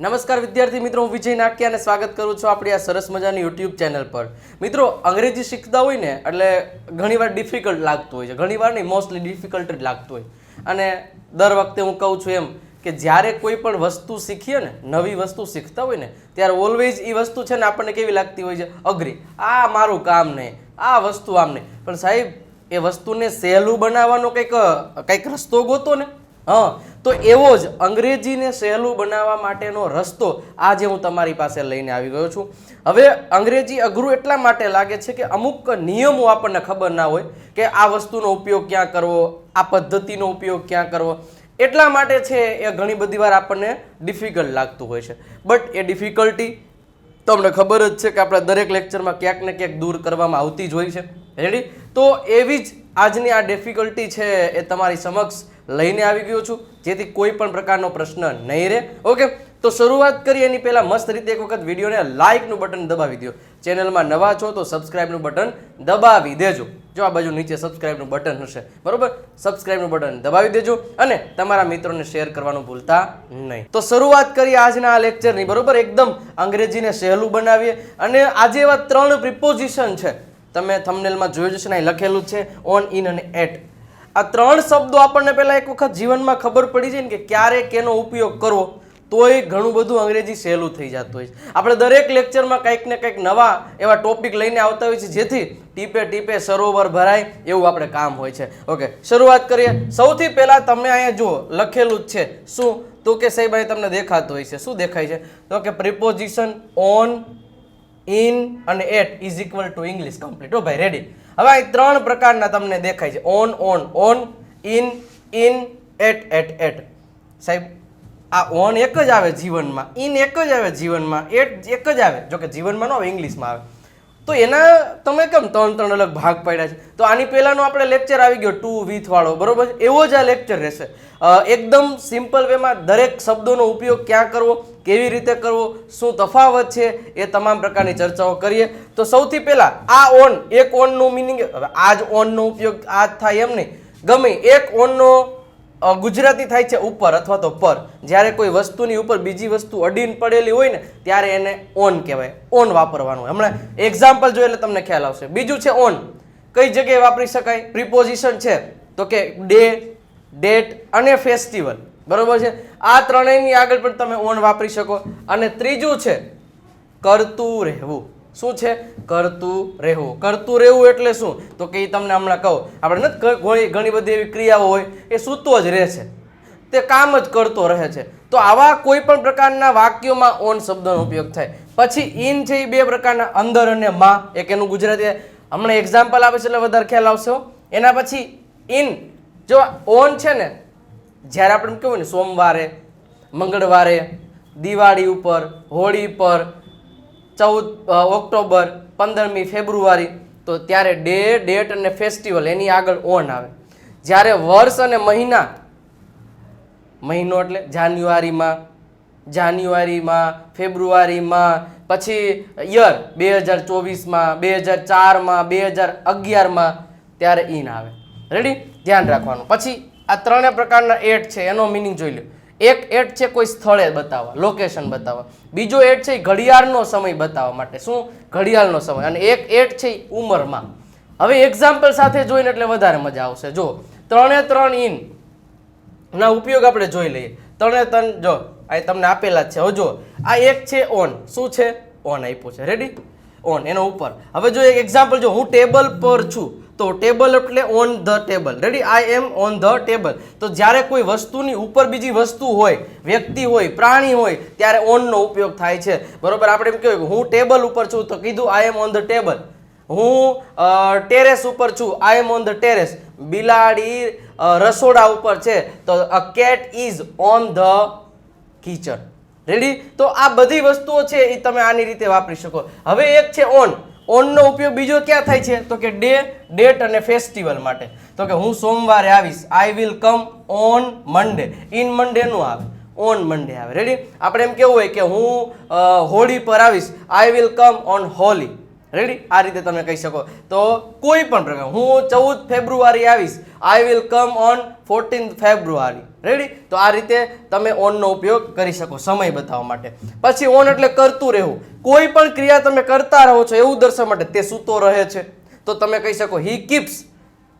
નમસ્કાર વિદ્યાર્થી મિત્રો, હું વિજય નાક્યા અને સ્વાગત કરું છું આપણી આ સરસ મજાની યુટ્યુબ ચેનલ પર. મિત્રો, અંગ્રેજી શીખતા હોય ને, એટલે ઘણીવાર ડિફિકલ્ટ લાગતું હોય છે. ઘણીવાર નહીં મોસ્ટલી ડિફિકલ્ટ જ લાગતું હોય. અને દર વખતે હું કહું છું એમ કે જ્યારે કોઈ પણ વસ્તુ શીખીએ ને, નવી વસ્તુ શીખતા હોય ને, ત્યારે ઓલવેઝ એ વસ્તુ છે ને આપણને કેવી લાગતી હોય છે? અઘરી. આ મારું કામ નહીં, આ વસ્તુ આમ નહીં. પણ સાહેબ, એ વસ્તુને સહેલું બનાવવાનો કંઈક કંઈક રસ્તો ગોતો ને હા, તો એવો જ અંગ્રેજીને સહેલું બનાવવા માટેનો રસ્તો આજે હું તમારી પાસે લઈને આવી ગયો છું. હવે અંગ્રેજી અઘરું એટલા માટે લાગે છે કે અમુક નિયમો આપણને ખબર ના હોય કે આ વસ્તુનો ઉપયોગ ક્યાં કરવો, આ પદ્ધતિનો ઉપયોગ ક્યાં કરવો. એટલા માટે છે એ ઘણી બધી વાર આપણને ડિફિકલ્ટ લાગતું હોય છે. બટ એ ડિફિકલ્ટી તમને ખબર જ છે કે આપણા દરેક લેક્ચરમાં ક્યાંક ને ક્યાંક દૂર કરવામાં આવતી જ હોય છે. રેડી તો એવી જ આજની આ ડિફિકલ્ટી છે એ તમારી સમક્ષ લઈને આવી ગયો છું. જેથી કોઈ પણ પ્રકારનો પ્રશ્ન નહીં રહે. ઓકે તો શરૂઆત કરી એની પહેલાં મસ્ત રીતે એક વખત વિડીયોને લાઇકનું બટન દબાવી દો. ચેનલમાં નવા છો તો સબસ્ક્રાઇબનું બટન દબાવી દેજો. જો આ બાજુ નીચે સબસ્ક્રાઇબનું બટન હશે. બરાબર? સબસ્ક્રાઇબનું બટન દબાવી દેજો અને તમારા મિત્રોને શેર કરવાનું ભૂલતા નહીં. તો શરૂઆત કરીએ આજના આ લેક્ચરની. બરોબર? એકદમ અંગ્રેજીને સહેલું બનાવીએ. અને આજે એવા ત્રણ પ્રિપોઝિશન છે. તમે થમનેલમાં જોયું જશે ને લખેલું છે ઓન ઇન અને એટ આ ત્રણ શબ્દો આપણને પહેલા એક વખત જીવનમાં ખબર પડી જાય ને કે ક્યારે કેનો ઉપયોગ કરવો, તોય ઘણું બધું અંગ્રેજી સહેલું થઈ જતું હોય છે. આપણે દરેક લેક્ચરમાં કંઈક ને કંઈક નવા એવા ટોપિક લઈને આવતા હોય છે, જેથી ટીપે ટીપે સરોવર ભરાય એવું આપણે કામ હોય છે. ઓકે શરૂઆત કરીએ. સૌથી પહેલાં તમે અહીંયા જુઓ, લખેલું જ છે. શું? તો કે સાહેબ, અહીં તમને દેખાતું હોય છે. શું દેખાય છે? તો કે પ્રિપોઝિશન ઓન ઇન અને at is equal to English complete હો ભાઈ રેડી હવે અહીં ત્રણ પ્રકારના તમને દેખાય છે. On on on, in in, at at at. સાહેબ, આ ઓન એક જ આવે જીવનમાં, ઇન એક જ આવે જીવનમાં, એટ એક જ આવે. જો કે જીવનમાં ન આવે, ઇંગ્લિશમાં આવે. તો એના તમે કેમ ત્રણ ત્રણ અલગ ભાગ પાડ્યા છે? તો આની પહેલાંનો આપણે લેક્ચર આવી ગયો ટુ વાળો, બરોબર? એવો જ આ લેક્ચર રહેશે. એકદમ સિમ્પલ વેમાં દરેક શબ્દોનો ઉપયોગ ક્યાં કરવો, કેવી રીતે કરવો, શું તફાવત છે, એ તમામ પ્રકારની ચર્ચાઓ કરીએ. તો સૌથી પહેલાં આ ઓન એક ઓનનું મિનિંગ હવે આ જ ઓનનો ઉપયોગ આ થાય એમ નહીં. ગમે એક ઓનનો ગુજરાતી થાય છે ઉપર અથવા તો પર. જ્યારે કોઈ વસ્તુની ઉપર બીજી વસ્તુ અડીને પડેલી હોય ને, ત્યારે એને ઓન કહેવાય. ઓન વાપરવાનું હમણાં એક્ઝામ્પલ જોઈએ એટલે તમને ખ્યાલ આવશે. બીજું છે ઓન કઈ જગ્યાએ વાપરી શકાય? પ્રિપોઝિશન છે. તો કે ડે ડેટ અને ફેસ્ટિવલ બરોબર છે? આ ત્રણેયની આગળ પણ તમે ઓન વાપરી શકો. અને ત્રીજું છે, કરતું રહેવું. શું છે? કરતું રહેવું. કરતું રહેવું એટલે શું? તો કે એ તમને હમણાં કહું, આપણે નથી ઘણી બધી એવી ક્રિયાઓ હોય, એ સૂતો જ રહે છે. તે કામ જ કરતો રહે છે. તો આવા કોઈ પણ પ્રકારના વાક્યોમાં ઓન શબ્દનો ઉપયોગ થાય. પછી ઇન છે એ બે પ્રકારના, અંદર અને માં. એક એનું ગુજરાતી, હમણાં એક્ઝામ્પલ આપે છે એટલે વધારે ખ્યાલ આવશે એના પછી ઇન જો ઓન છે ને, જ્યારે આપણે એમ ને, સોમવારે, મંગળવારે, દિવાળી ઉપર, હોળી પર ચૌદ ઓક્ટોબર, પંદરમી ફેબ્રુઆરી, તો ત્યારે ડે, ડેટ અને ફેસ્ટિવલ એની આગળ ઓન આવે. જ્યારે વર્ષ અને મહિના, મહિનો એટલે જાન્યુઆરીમાં જાન્યુઆરીમાં, ફેબ્રુઆરીમાં, પછી યર બે હજાર ચોવીસમાં બે હજાર ચારમાં બે હજાર અગિયારમાં ત્યારે ઇન આવે. રેડી ધ્યાન રાખવાનું. પછી આ ત્રણે પ્રકારના એટ છે, એનો મિનિંગ જોઈ લો એક એડ છે કોઈ સ્થળે બતાવવા લોકેશન બતાવવા. બીજો એડ છે ઘડિયાળનો સમય બતાવવા માટે. શું? ઘડિયાળનો સમય. અને એક એડ છે ઉંમરમાં. હવે એક્ઝામ્પલ સાથે જોઈને એટલે વધારે મજા આવશે. જો, ત્રણે ત્રણ ઇન ના, ઉપયોગ આપણે જોઈ લઈએ. ત્રણે ત્રણ, જો, આ તમને આપેલા જ છે. હવે જો, આ એક છે ઓન શું છે? ઓન આપ્યું છે. રેડી ઓન એનો ઉપર. હવે જો એક એક્ઝામ્પલ જો હું ટેબલ પર છું. તો ટેબલ એટલે on the table ready I am on the table તો જ્યારે કોઈ વસ્તુની ઉપર બીજી વસ્તુ હોય, વ્યક્તિ હોય, પ્રાણી હોય, ત્યારે ઓનનો ઉપયોગ થાય છે. બરોબર? આપણે એમ કહેવાય હું ટેબલ ઉપર છું, તો કીધું I am on the table હું ટેરેસ ઉપર છું I am on the terrace બિલાડી રસોડા ઉપર છે, તો a cat is on the kitchen ready તો આ બધી વસ્તુઓ છે, એ તમે આની રીતે વાપરી શકો. હવે એક છે ઓન ઓનનો ઉપયોગ બીજો ક્યાં થાય છે? તો કે ડે, ડેટ અને ફેસ્ટિવલ માટે. તો કે હું સોમવારે આવીશ. I will come on Monday in Monday નું આવે. ઓન મંડે આવે. રેડી આપણે એમ કેવું હોય કે હું હોળી પર આવીશ. I will come on Holi ready આ રીતે તમે કહી શકો. તો કોઈ પણ પ્રકાર હું ચૌદ ફેબ્રુઆરી આવીશ. I will come on fourteen February. Ready તો આ રીતે તમે ઓનનો ઉપયોગ કરી શકો. સમય બતાવવા માટે. પછી ઓન એટલે કરતું રહેવું. કોઈ પણ ક્રિયા તમે કરતા રહો છો એવું દર્શાવવા માટે તે સૂતો રહે છે. તો તમે કહી શકો હી કીપ્સ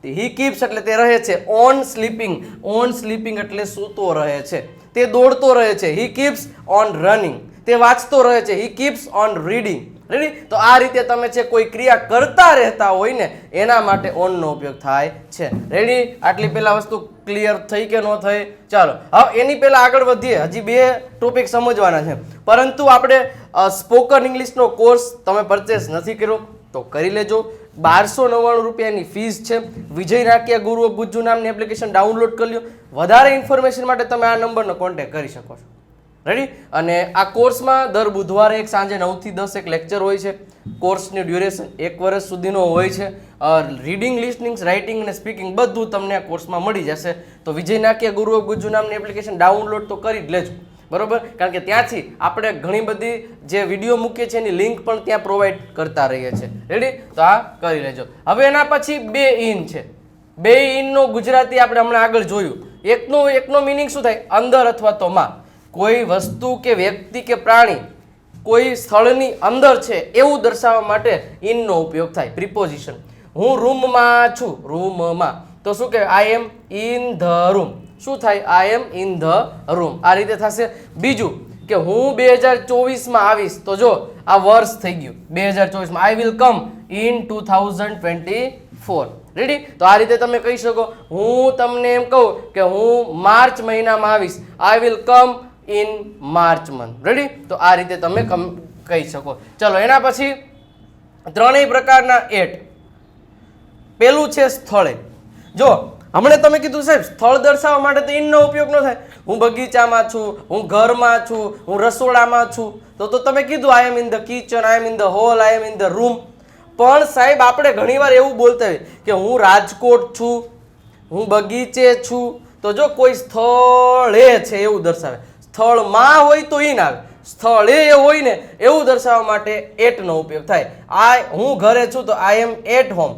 હી કીપ્સ એટલે તે રહે છે. ઓન સ્લીપિંગ ઓન સ્લીપિંગ એટલે સૂતો રહે છે. તે દોડતો રહે છે. હી કીપ્સ ઓન રનિંગ તે વાંચતો રહે છે. He keeps on reading ready તો આ રીતે તમે છે કોઈ ક્રિયા કરતા રહેતા હોય ને, એના માટે ઓનનો ઉપયોગ થાય છે. રેડી આટલી પહેલા વસ્તુ ક્લિયર થઈ કે ન થઈ? ચાલો. હવે એની પહેલા આગળ વધીએ. હજી બે ટોપિક સમજવાના છે. પરંતુ આપણે સ્પોકન ઇંગ્લિશનો કોર્સ તમે પરચેસ નથી કર્યો, તો કરી લેજો. બારસો નવ્વાણું રૂપિયાની ફીસ છે. વિજય નાટ્યા ગુરુ ગુજ્જુ નામની એપ્લિકેશન ડાઉનલોડ કરી લો. વધારે ઇન્ફોર્મેશન માટે તમે આ નંબરનો કોન્ટેક્ટ કરી શકો છો. રેડી અને આ કોર્સમાં દર બુધવારે એક સાંજે નવથી દસ એક લેક્ચર હોય છે. કોર્સની ડ્યુરેશન એક વર્ષ સુધીનો હોય છે. રીડિંગ લિસનિંગ રાઇટિંગ અને સ્પીકિંગ બધું તમને આ કોર્સમાં મળી જશે. તો વિજય નાકીય ગુરુ ગુજુ નામની એપ્લિકેશન ડાઉનલોડ તો કરી જ લેજો. બરોબર? કારણ કે ત્યાંથી આપણે ઘણી બધી જે વીડિયો મૂકીએ છીએ એની લિંક પણ ત્યાં પ્રોવાઈડ કરતા રહીએ છીએ. રેડી તો આ કરી લેજો. હવે એના પછી બે ઇન છે. બે ઇનનો ગુજરાતી આપણે હમણાં આગળ જોયું. એકનો એકનો મિનિંગ શું થાય? અંદર અથવા તો માં. કોઈ વસ્તુ કે વ્યક્તિ કે પ્રાણી કોઈ સ્થળની અંદર છે એવું દર્શાવવા માટે ઇનનો ઉપયોગ થાય. પ્રિપોઝિશન હું રૂમમાં છું. રૂમમાં તો શું કહેવાય I am in the room શું થાય? I am in the room આ રીતે થશે. બીજું કે હું બે હજાર ચોવીસમાં આવીશ. તો જો આ વર્ષ થઈ ગયું. બે હજાર ચોવીસમાં I will come in two thousand twenty four ready તો આ રીતે તમે કહી શકો. હું તમને એમ કહું કે હું માર્ચ મહિનામાં આવીશ. I will come in March month ready તો આ રીતે તમે કહી શકો. ચલો, એના પછી ત્રણેય પ્રકારના એટ. પેલું છે સ્થળે. જો, હમણાં તમે કીધું સાહેબ, સ્થળ દર્શાવવા માટે તો ઇનનો ઉપયોગ ન થાય. હું બગીચામાં છું, હું ઘરમાં છું, હું રસોડામાં છું. તો તો તમે કીધું I am in the kitchen I am in the hall I am in the room પણ સાહેબ, આપણે ઘણીવાર એવું બોલતા હોય કે હું રાજકોટ છું, હું બગીચે છું. તો જો કોઈ સ્થળે છે એવું દર્શાવે. સ્થળમાં હોય તો ઇન આવે. સ્થળે હોય ને એવું દર્શાવવા માટે એટનો ઉપયોગ થાય. આ હું ઘરે છું તો આઈ એમ એટ હોમ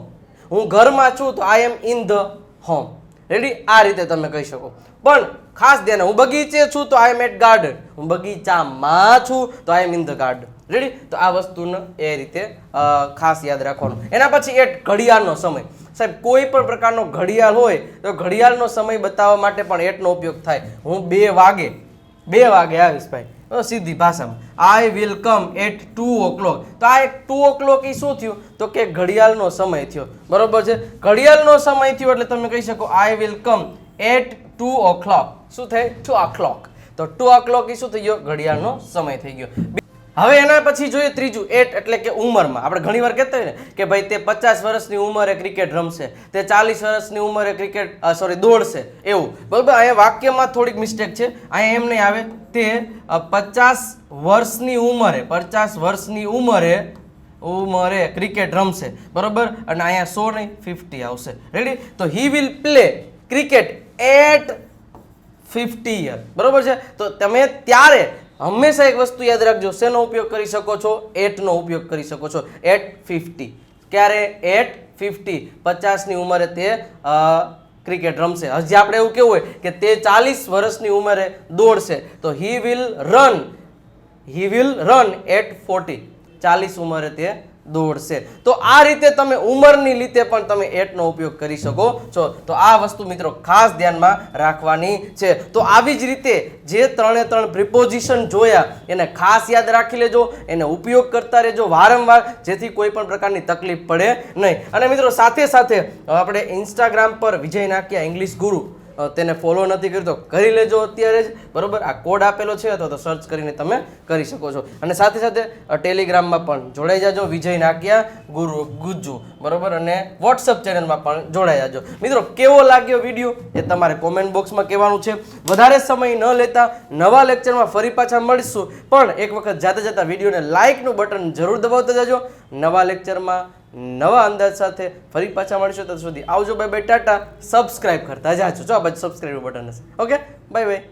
હું ઘરમાં છું તો I am in the home ready આ રીતે તમે કહી શકો. પણ ખાસ ધ્યાન, હું બગીચે છું તો આઈ એમ એટ ગાર્ડન હું બગીચામાં છું તો I am in the garden ready તો આ વસ્તુને એ રીતે ખાસ યાદ રાખવાનું. એના પછી એટ ઘડિયાળનો સમય. સાહેબ, કોઈ પણ પ્રકારનો ઘડિયાળ હોય તો ઘડિયાળનો સમય બતાવવા માટે પણ એટનો ઉપયોગ થાય. હું બે વાગે બે વાગે આવીશ ભાઈ. સીધી ભાષામાં. I will come at two o'clock તો આ એક ટુ ઓ ક્લોક એ શું થયું? તો કે ઘડિયાળનો સમય થયો. બરોબર છે? ઘડિયાળનો સમય થયો એટલે તમે કહી શકો I will come at two o'clock શું થાય ટુ આ ક્લોક તો ટુ ઓ ક્લોક એ શું થઈ ગયો? ઘડિયાળનો સમય થઈ ગયો. હવે એના પછી જોઈએ ત્રીજું એટ એટલે કે ઉંમરમાં. આપણે ઘણી વાર કહેતા હોય ને કે ભાઈ તે પચાસ વર્ષની ઉંમરે ક્રિકેટ રમશે, તે ચાલીસ વર્ષની ઉંમરે ક્રિકેટ સોરી દોડશે. એવું. બરાબર? અહીંયા વાક્યમાં થોડીક મિસ્ટેક છે. અહીંયા એમ નહીં આવે. તે પચાસ વર્ષની ઉંમરે, પચાસ વર્ષની ઉંમરે ઉંમરે ક્રિકેટ રમશે. બરોબર? અને અહીંયા સો નહીં ફિફ્ટી આવશે. રેડી તો he will play cricket at fifty year બરોબર છે? તો તમે ત્યારે હંમેશા એક વસ્તુ યાદ રાખજો, શેનો ઉપયોગ કરી શકો છો? એટનો ઉપયોગ કરી શકો છો. At fifty. ક્યારે? At fifty. પચાસની ઉંમરે તે ક્રિકેટ રમશે. હજી આપણે એવું કેવું હોય કે તે ચાલીસ વર્ષની ઉંમરે દોડશે, તો he will run. He will run at forty. ચાલીસ ઉંમરે તે દોડશે તો આ રીતે તમે ઉંમરની લીધે પણ તમે એટનો ઉપયોગ કરી શકો છો. તો આ વસ્તુ મિત્રો ખાસ ધ્યાનમાં રાખવાની છે. તો આવી જ રીતે જે ત્રણે ત્રણ પ્રિપોઝિશન જોયા, એને ખાસ યાદ રાખી લેજો. એને ઉપયોગ કરતા રહેજો વારંવાર, જેથી કોઈ પણ પ્રકારની તકલીફ પડે નહીં. અને મિત્રો સાથે સાથે આપણે ઇન્સ્ટાગ્રામ પર વિજય નાખ્યા ઇંગ્લિશ ગુરુ તેને ફોલો નથી કરતો કરી લેજો અત્યારે જ. બરાબર? આ કોડ આપેલો છે અથવા તો સર્ચ કરીને તમે કરી શકો છો. અને સાથે સાથે ટેલિગ્રામમાં પણ જોડાઈ જાજો. વિજય નાકિયા, ગુરુ ગુજ્જુ. બરાબર? અને વોટ્સઅપ ચેનલમાં પણ જોડાઈ જાજો. મિત્રો, કેવો લાગ્યો વીડિયો એ તમારે કોમેન્ટ બોક્સમાં કહેવાનું છે. વધારે સમય ન લેતા નવા લેક્ચરમાં ફરી પાછા મળીશું. પણ એક વખત જાતા જતા વિડીયોને લાઇકનું બટન જરૂર દબાવતા જજો. નવા લેક્ચરમાં નવા અંદાજ સાથે ફરી પાછા મળીશું. ત્યાં સુધી આવજો બાય બાય ટાટા. સબસ્ક્રાઇબ કરતા જાજો. જો આ બાજુ સબસ્ક્રાઇબ બટન હશે. Okay bye bye